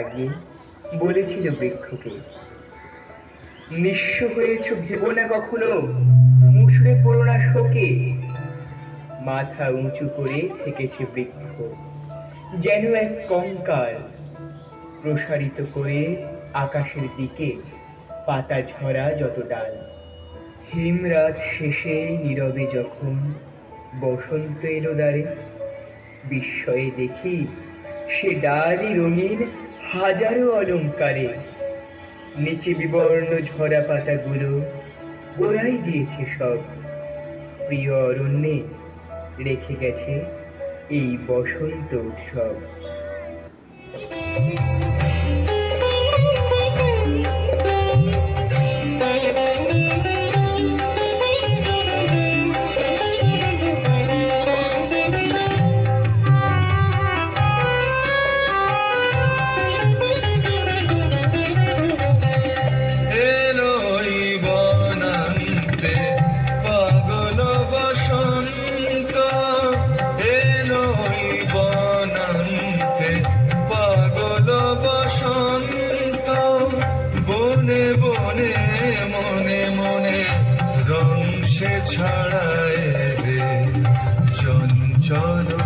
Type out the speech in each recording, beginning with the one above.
আগে বলেছিল বৃক্ষকে, নিঃস্ব হয়েছ ভেবো না কখনো? মুসড়ে পড়ো না শোকে। মাথা উঁচু করে থেকেছে বৃক্ষ, যেন এক কঙ্কাল প্রসারিত করে আকাশের দিকে পাতা ঝরা যত ডাল। হিমরাত শেষে নীরবে যখন বসন্ত এলো দ্বারে, বিস্ময়ে দেখি সে ডালই রঙিন হাজারো অলঙ্কারে। নিচে বিবর্ণ ঝরা পাতাগুলো ওরাই দিয়েছে সব। প্রিয় অরণ্যে রেখে গেছে এই বসন্ত উৎসব। ছড়ায় রে চঞ্চল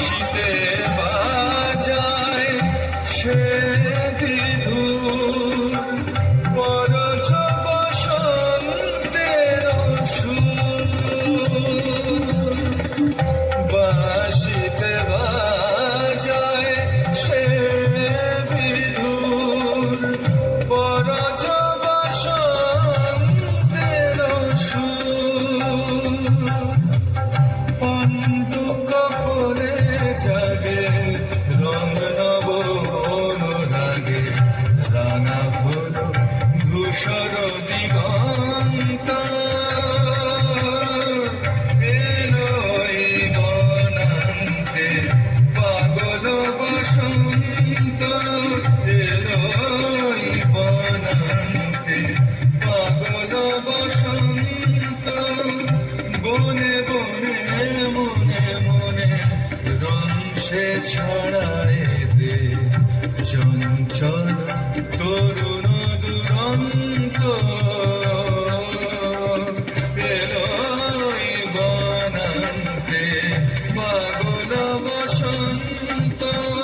বাঁশিতে বাজায় সে বিধু পরজ বসন্তের বাঁশিতে বাজায় সে বিধু পরজ ধূসর Santo.